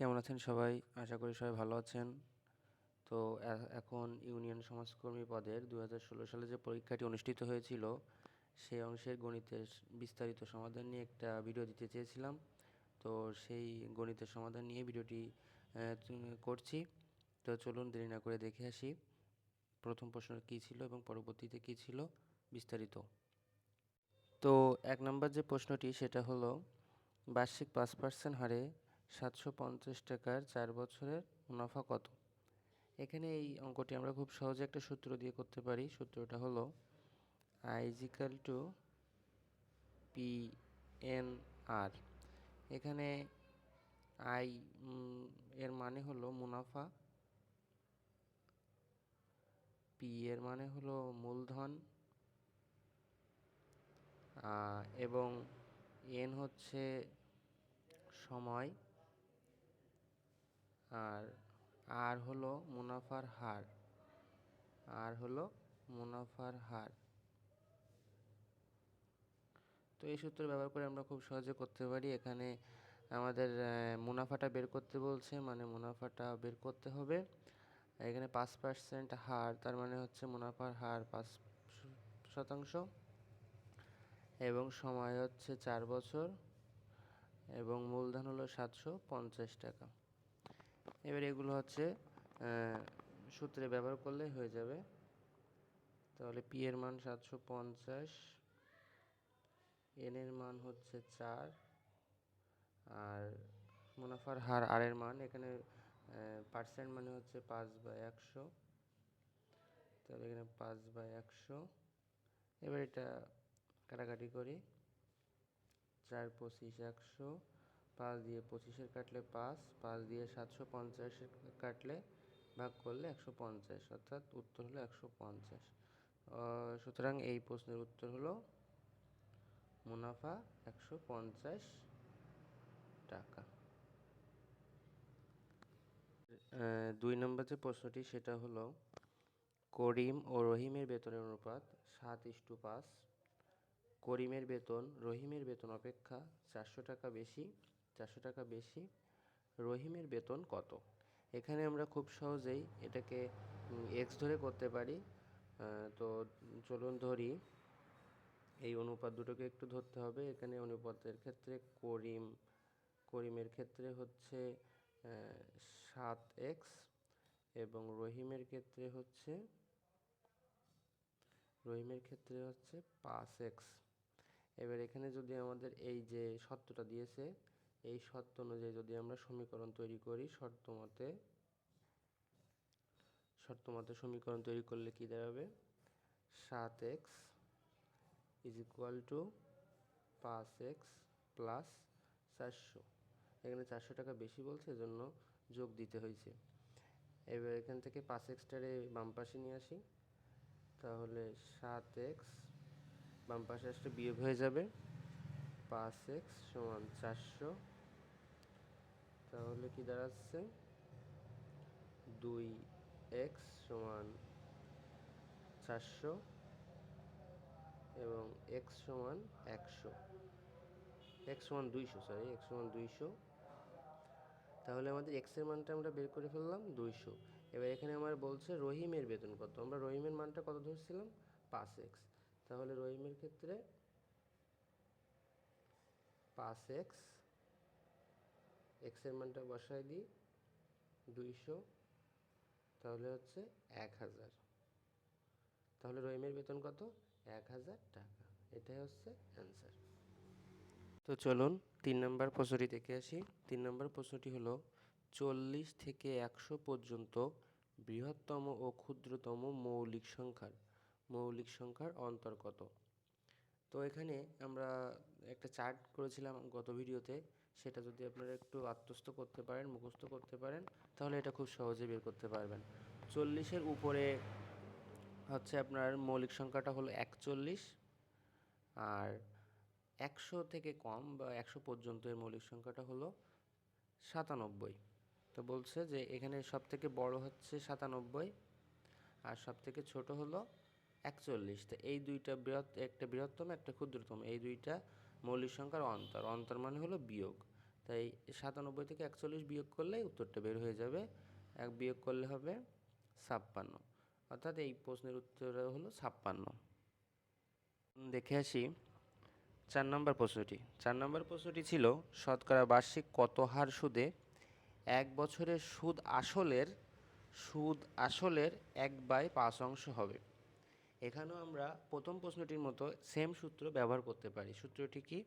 কেমন আছেন সবাই? আশা করি সবাই ভালো আছেন। তো এখন ইউনিয়ন সমাজকর্মী পদের দু ষোলো সালে যে পরীক্ষাটি অনুষ্ঠিত হয়েছিল সেই অংশের গণিতের বিস্তারিত সমাধান নিয়ে একটা ভিডিও দিতে চেয়েছিলাম। তো সেই গণিতের সমাধান নিয়ে ভিডিওটি করছি। তো চলুন দেরি না করে দেখে আসি। প্রথম প্রশ্ন কী ছিল এবং পরবর্তীতে কী ছিল? বিস্তারিত। তো এক নম্বর যে প্রশ্নটি, সেটা হলো, বার্ষিক পাঁচ পার্সেন্ট হারে সাতশো পঞ্চাশ টাকার চার বছরের মুনাফা কত? এখানে এই অঙ্কটি আমরা খুব সহজে একটা সূত্র দিয়ে করতে পারি। সূত্রটা হলো I is equal to P N R এখানে আই এর মানে হলো মুনাফা পি এর মানে হলো মূলধন এবং এন হচ্ছে সময়। আর আর হলো মুনাফার হার। আর হলো মুনাফার হার। তো এই সূত্র ব্যবহার করে আমরা খুব সহজে করতে পারি। এখানে আমাদের মুনাফাটা বের করতে বলছে মানে মুনাফাটা বের করতে হবে। এখানে পাঁচ পার্সেন্ট হার, তার মানে হচ্ছে মুনাফার হার পাঁচ শতাংশ। এবং সময় হচ্ছে চার বছর। এবং মূলধন হলো সাতশো পঞ্চাশ টাকা। এবার এগুলো হচ্ছে সূত্রে ব্যবহার করলে হয়ে যাবে। তাহলে পি এর মান সাতশো পঞ্চাশ এন এর মান হচ্ছে চার, আর মুনাফার হার আর এর মান, এখানে পার্সেন্ট মানে হচ্ছে পাঁচ বাই একশো। তাহলে এখানে পাঁচ বাই একশো। এবার এটা কাটাকাটি করি, চার পঁচিশ একশো। পাঁচ দিয়ে পঁচিশের কাটলে পাঁচ পাঁচ দিয়ে সাতশো পঞ্চাশের কাটলে ভাগ করলে একশো পঞ্চাশ, অর্থাৎ উত্তর হলো একশো পঞ্চাশ। সুতরাং এই প্রশ্নের উত্তর হলো মুনাফা একশো পঞ্চাশ টাকা। দুই নম্বর যে প্রশ্নটি সেটা হলো করিম ও রহিমের বেতনের অনুপাত সাত ইস্টু পাঁচ। করিমের বেতন, রহিমের বেতন অপেক্ষা চারশো টাকা বেশি। চারশো টাকা বেশি। রহিমের বেতন কত? এখানে আমরা খুব সহজেই এটাকে এক্স ধরে করতে পারি। তো চলুন ধরি। এই অনুপাত দুটোকে একটু ধরতে হবে। এখানে অনুপাতের ক্ষেত্রে করিম, করিমের ক্ষেত্রে হচ্ছে সাত এক্স এবং রহিমের ক্ষেত্রে হচ্ছে, রহিমের ক্ষেত্রে হচ্ছে পাঁচ এক্স এবার এখানে যদি আমাদের এই যে শর্তটা দিয়েছে এই শর্ত অনুযায়ী যদি আমরা সমীকরণ তৈরি করি, শর্ত মতে শর্ত মতে সমীকরণ তৈরি করলে কি দাঁড়াবে? সাত এক্স ইজ ইকুয়াল টু পাঁচ এক্স প্লাস চারশো। এখানে চারশো টাকা বেশি বলছে, এজন্য যোগ দিতে হয়েছে। এবার এখান থেকে পাঁচ এক্সটারে বাম পাশে নিয়ে আসি। তাহলে সাত এক্স বাম পাশে আসলে বিয়োগ হয়ে যাবে। পাঁচ এক্স সমান চারশো তাহলে কি দাঁড়াচ্ছে? দুই এক্স সমান চারশো এবং এক্স সমান একশো। এক্স সমান দুইশো সরি এক্স সমান দুইশো। তাহলে আমাদের এক্সের মানটা আমরা বের করে ফেললাম দুইশো। এবার এখানে আমার বলছে রহিমের বেতন কত? আমরা রহিমের মানটা কত ধরছিলাম? পাঁচ এক্স। তাহলে রহিমের ক্ষেত্রে পাঁচ এক্স এক্সের মানটা বসায় দিই, দুইশো, তাহলে হচ্ছে এক হাজার। তাহলে রহিমের বেতন কত? এক হাজার টাকা। এটাই হচ্ছে অ্যান্সার তো চলুন তিন নম্বর প্রশ্নটি দেখে আসি। তিন নম্বর প্রশ্নটি হলো, চল্লিশ থেকে একশো পর্যন্ত বৃহত্তম ও ক্ষুদ্রতম মৌলিক সংখ্যার মৌলিক সংখ্যার অন্তর কত? তো এখানে আমরা একটা চার্ট করেছিলাম গত ভিডিওতে সেটা যদি আপনারা একটু আত্মস্থ করতে পারেন, মুখস্থ করতে পারেন, তাহলে এটা খুব সহজে বের করতে পারবেন। চল্লিশের উপরে হচ্ছে আপনার মৌলিক সংখ্যাটা হলো একচল্লিশ। আর একশো থেকে কম বা একশো পর্যন্ত এর মৌলিক সংখ্যাটা হলো সাতানব্বই। তো বলছে যে এখানে সব থেকে বড় হচ্ছে সাতানব্বই আর সব থেকে ছোট হলো একচল্লিশ। তো এই দুইটা বৃহৎ, একটা বৃহত্তম, একটা ক্ষুদ্রতম। এই দুইটা মৌলিক সংখ্যার অন্তর। অন্তর মানে হলো বিয়োগ। তাই সাতানব্বই থেকে একচল্লিশ বিয়োগ করলে উত্তরটা বের হয়ে যাবে। এক বিয়োগ করলে হবে ছাপ্পান্ন। অর্থাৎ এই প্রশ্নের উত্তর হলো ছাপ্পান্ন। দেখে আসি চার নম্বর প্রশ্নটি। চার নম্বর প্রশ্নটি ছিল, শতকরা বার্ষিক কত হার সুদে এক বছরের সুদ আসলের সুদ আসলের এক বাই পাঁচ অংশ হবে? এখানেও আমরা প্রথম প্রশ্নটির মতো সেম সূত্র ব্যবহার করতে পারি। সূত্রটি কি?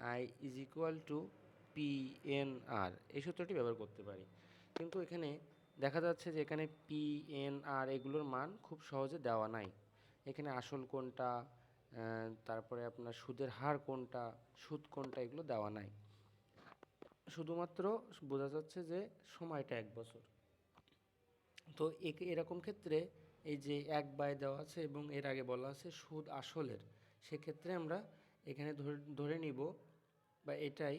I is equal to P N R এই সূত্রটি ব্যবহার করতে পারি। কিন্তু এখানে দেখা যাচ্ছে যে এখানে পি এন আর এগুলোর মান খুব সহজে দেওয়া নাই। এখানে আসল কোনটা তারপরে আপনার সুদের হার কোনটা, সুদ কোনটা এগুলো দেওয়া নাই। শুধুমাত্র বোঝা যাচ্ছে যে সময়টা এক বছর। তো এরকম ক্ষেত্রে এই যে এক বাই দেওয়া আছে এবং এর আগে বলা আছে সুদ আসলের, সেক্ষেত্রে আমরা এখানে ধরে নিব বা এটাই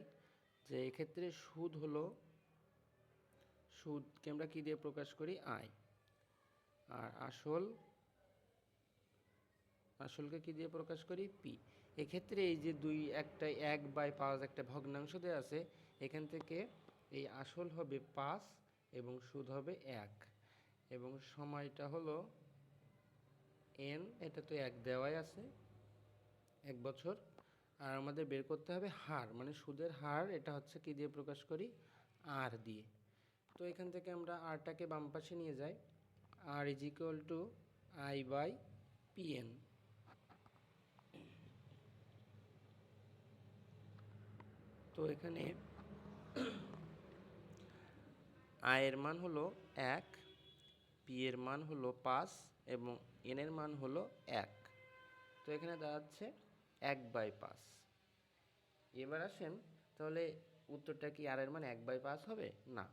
যে এক্ষেত্রে সুদ হলো, সুদকে আমরা কী দিয়ে প্রকাশ করি? আয়। আর আসল, আসলকে কী দিয়ে প্রকাশ করি? পি। এক্ষেত্রে এই যে দুই একটা এক বাই পাঁচ একটা ভগ্নাংশ দেওয়া আছে, এখান থেকে এই আসল হবে পাঁচ এবং সুদ হবে এক। এবং সময়টা হলো এন এটা তো এক দেওয়াই আছে, এক বছর। আর আমাদের বের করতে হবে হার মানে সুদের হার, এটা হচ্ছে কি দিয়ে প্রকাশ করি? আর দিয়ে। তো এখান থেকে আমরা আরটাকে বাম পাশে নিয়ে যাই। R is equal to I by PN তো এখানে আয়ের মান হলো এক পি এর মান হলো পাঁচ এবং এন এর মান হলো এক। তো এখানে দাঁড়াচ্ছে এক বাই পাঁচ। এবার আসেন, তাহলে উত্তরটা কি আর এর মান এক বাই পাঁচ হবে? না।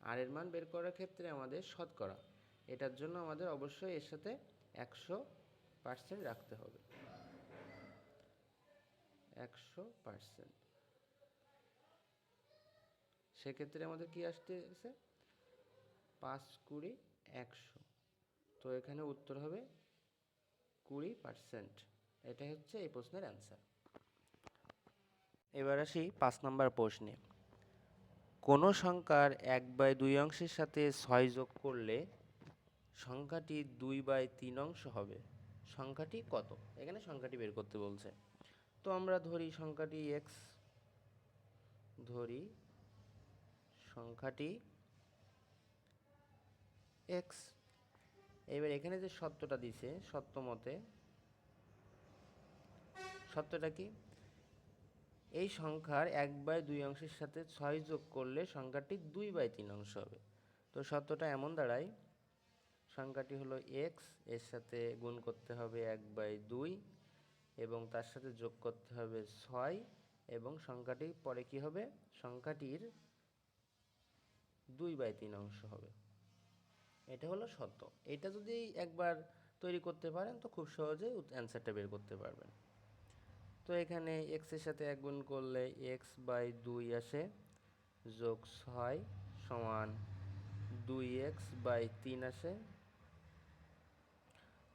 আর এর মান বের করার ক্ষেত্রে আমাদের শতকরা। এটার জন্য আমাদের অবশ্যই এর সাথে একশো পার্সেন্ট রাখতে হবে। একশো পার্সেন্ট সেক্ষেত্রে আমাদের কি আসতেছে? পাঁচ কুড়ি একশো। তো এখানে উত্তর হবে কুড়ি পার্সেন্ট। এটাই হচ্ছে এই প্রশ্নের অ্যান্সার এবার আসি পাঁচ নম্বর প্রশ্নে। কোনো সংখ্যার এক বাই দুই অংশের সাথে ছয় যোগ করলে সংখ্যাটি দুই বাই তিন অংশ হবে? সংখ্যাটি কত? এখানে সংখ্যাটি বের করতে বলছে। তো আমরা ধরি সংখ্যাটি এক্স ধরি সংখ্যাটি এক্স এবার এখানে যে সত্যটা দিছে সত্য মতে সত্যটা কি? এই সংখ্যার এক বাই দুই অংশের সাথে ছয় যোগ করলে সংখ্যাটি দুই বাই তিন অংশ হবে। তো সত্যটা এমন দাঁড়ায়, সংখ্যাটি হলো এক্সের সাথে গুণ করতে হবে এক বাই দুই, এবং তার সাথে যোগ করতে হবে ছয়, এবং সংখ্যাটি পরে কি হবে? সংখ্যাটির দুই বাই তিন অংশ হবে। এটা হলো সত্য। এটা যদি একবার তৈরি করতে পারেন, তো খুব সহজেই অ্যান্সারটা বের করতে পারবেন। তো এখানে এক্সের সাথে এক গুণ করলে এক্স বাই দুই আসে, যোগ ছয় সমান দুই এক্স বাই তিন আসে।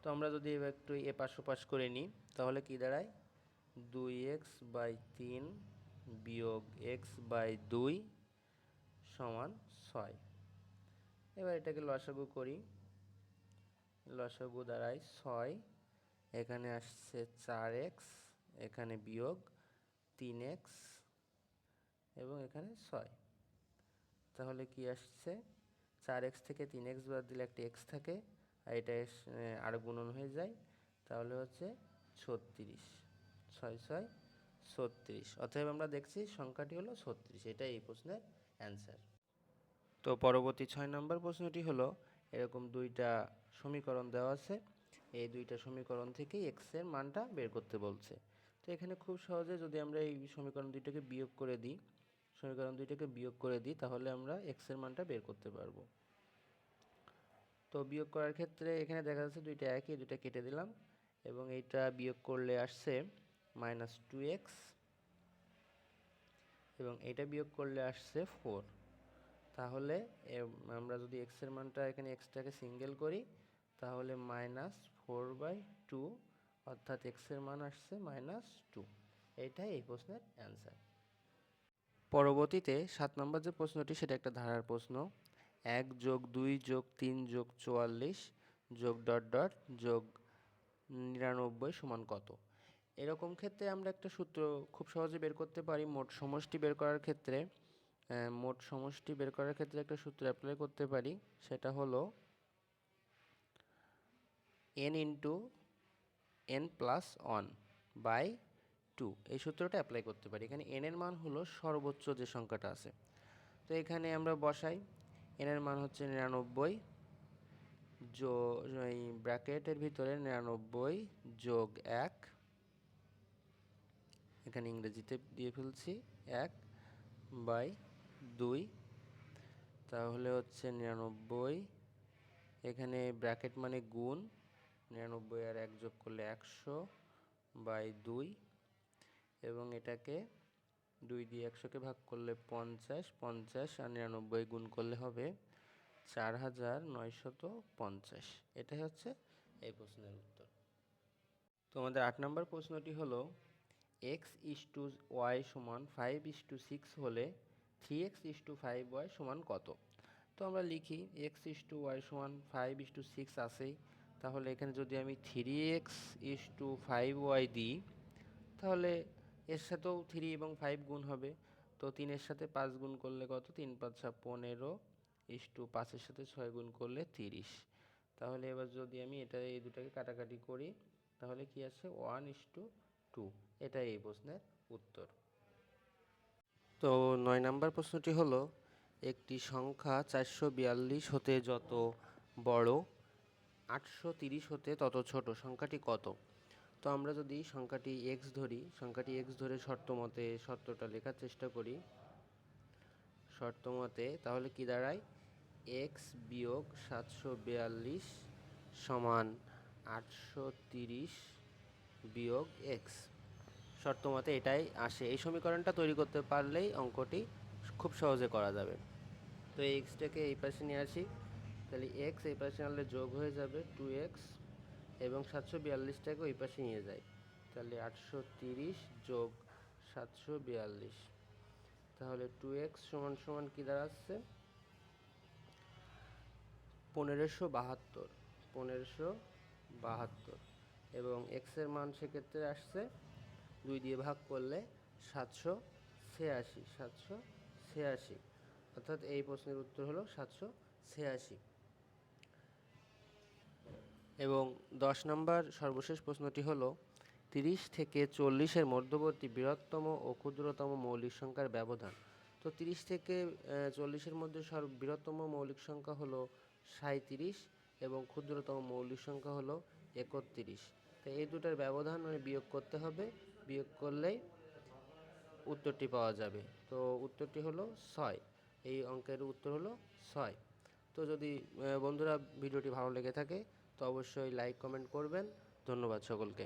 তো আমরা যদি এবার একটু এ পাশ ওপাশ করে নিই, তাহলে কি দাঁড়ায়? দুই এক্স বাই তিন বিয়োগ এক্স বাই দুই সমান ছয়। এবার এটাকে লসাগু করি। লসাগু দাঁড়ায় ছয় এখানে আসছে চার এক্স এখানে বিয়োগ তিন এক্স এবং এখানে ছয়। তাহলে কি আসছে? চার এক্স থেকে তিন এক্স বাদ দিলে একটা এক্স থাকে আর এটা এ, গুণন হয়ে যায়। তাহলে হচ্ছে ছত্রিশ। ছয় ছয় ছত্রিশ। অতএব আমরা দেখছি সংখ্যাটি হলো ছত্রিশ। এটাই এই প্রশ্নের অ্যান্সার তো পরবর্তী ছয় নম্বর প্রশ্নটি হলো, এরকম দুইটা সমীকরণ দেওয়া আছে। এই দুইটা সমীকরণ থেকে এক্সের মানটা বের করতে বলছে। তো এখানে খুব সহজে যদি আমরা এই সমীকরণ দুইটাকে বিয়োগ করে দিই, সমীকরণ দুইটাকে বিয়োগ করে দিই, তাহলে আমরা এক্সের মানটা বের করতে পারব। তো বিয়োগ করার ক্ষেত্রে এখানে দেখা যাচ্ছে দুইটা একই, দুইটা কেটে দিলাম। এবং এইটা বিয়োগ করলে আসছে মাইনাস টু এক্স। এবং এটা বিয়োগ করলে আসছে ফোর। তাহলে আমরা যদি এক্সের মানটা এখানে এক্সটাকে সিঙ্গেল করি, তাহলে মাইনাস ফোর বাই টু অর্থাৎ এক্সের মান আসছে মাইনাস টু এটাই এই প্রশ্নের অ্যান্সার পরবর্তীতে সাত নম্বর যে প্রশ্নটি, সেটা একটা ধারার প্রশ্ন। এক যোগ দুই যোগ তিন যোগ চুয়াল্লিশ যোগ ডট ডট যোগ নিরানব্বই সমান কত? এরকম ক্ষেত্রে আমরা একটা সূত্র খুব সহজে বের করতে পারি। মোট সমষ্টি বের করার ক্ষেত্রে মোট সমষ্টি বের করার ক্ষেত্রে একটা সূত্র অ্যাপ্লাই করতে পারি, সেটা হলো N into N plus one by two এই সূত্রটা অ্যাপ্লাই করতে পারি। এখানে এন এর মান হলো সর্বোচ্চ যে সংখ্যাটা আছে। তো এখানে আমরা বসাই এন এর মান হচ্ছে নিরানব্বই যো এই ব্র্যাকেটের ভিতরে নিরানব্বই যোগ এক। এখানে ইংরেজিতে দিয়ে ফেলছি, এক বাই দুই, তাহলে হচ্ছে নিরানব্বই। এখানে ব্র্যাকেট মানে গুণ, নিরানব্বই আর এক যোগ করলে একশো বাই দুই। এবং এটাকে দুই দিয়ে একশোকে ভাগ করলে পঞ্চাশ পঞ্চাশ আর নিরানব্বই গুণ করলে হবে চার হাজার নয়শত পঞ্চাশ। এটাই হচ্ছে এই প্রশ্নের উত্তর। তোমাদের আট নম্বর প্রশ্নটি হলো এক্স ইস টু ওয়াই সমান ফাইভ ইস টু সিক্স হলে three x is to five y সমান কত? তো আমরা লিখি এক্স ইস টু ওয়াই সমান ফাইভ ইস টু সিক্স আসেই তাহলে এখানে যদি আমি three x is to five y দিই, তাহলে এর সাথেও থ্রি এবং ফাইভ গুণ হবে। তো তিনের সাথে পাঁচ গুণ করলে কত? তিন পাঁচ পাঁচা পনেরো ইস টু পাঁচের সাথে ছয় গুণ করলে তিরিশ। তাহলে এবার যদি আমি এটা, এই দুটাকে কাটাকাটি করি, তাহলে কি আছে ওয়ান ইস টু টু এটাই এই প্রশ্নের উত্তর। তো নয় নাম্বার প্রশ্নটি হলো, একটি সংখ্যা চারশো বিয়াল্লিশ হতে যত বড়, আটশো তিরিশ হতে তত ছোট, সংখ্যাটি কত? তো আমরা যদি সংখ্যাটি এক্স ধরি, সংখ্যাটি এক্স ধরে শর্ত মতে, শর্তটা লেখার চেষ্টা করি। শর্ত মতে, তাহলে কি দাঁড়ায়? এক্স বিয়োগ সাতশো বিয়াল্লিশ সমান আটশো তিরিশ বিয়োগ এক্স শর্ত মতে এটাই আসে। এই সমীকরণটা তৈরি করতে পারলেই অঙ্কটি খুব সহজে করা যাবে। তো এই এক্সটাকে এই পাশে নিয়ে আসি। তাহলে এক্স এই পাশে আনলে যোগ হয়ে যাবে টু এক্স এবং সাতশো বিয়াল্লিশটাকে ওই পাশে নিয়ে যাই। তাহলে আটশো তিরিশ যোগ সাতশো বিয়াল্লিশ। তাহলে টু এক্স সমান সমান কী দাঁড়াচ্ছে? পনেরোশো বাহাত্তর। পনেরোশো বাহাত্তর। এবং এক্সের মান সেক্ষেত্রে আসছে দুই দিয়ে ভাগ করলে সাতশো ছিয়াশি সাতশো ছিয়াশি। অর্থাৎ এই প্রশ্নের উত্তর হলো সাতশো ছিয়াশি। এবং দশ নম্বর সর্বশেষ প্রশ্নটি হলো, তিরিশ থেকে চল্লিশের মধ্যবর্তী বৃহত্তম ও ক্ষুদ্রতম মৌলিক সংখ্যার ব্যবধান। তো তিরিশ থেকে চল্লিশের মধ্যে সর্ব বৃহত্তম মৌলিক সংখ্যা হলো সাঁইত্রিশ এবং ক্ষুদ্রতম মৌলিক সংখ্যা হলো একত্রিশ। তো এই দুটার ব্যবধান মানে বিয়োগ করতে হবে বিয়োগ করলেই উত্তরটি পাওয়া যাবে। তো উত্তরটি হলো ছয়। এই অঙ্কের উত্তর হলো ছয়। তো যদি বন্ধুরা, ভিডিওটি ভালো লেগে থাকে, তো অবশ্যই লাইক, কমেন্ট করবেন। ধন্যবাদ সকলকে।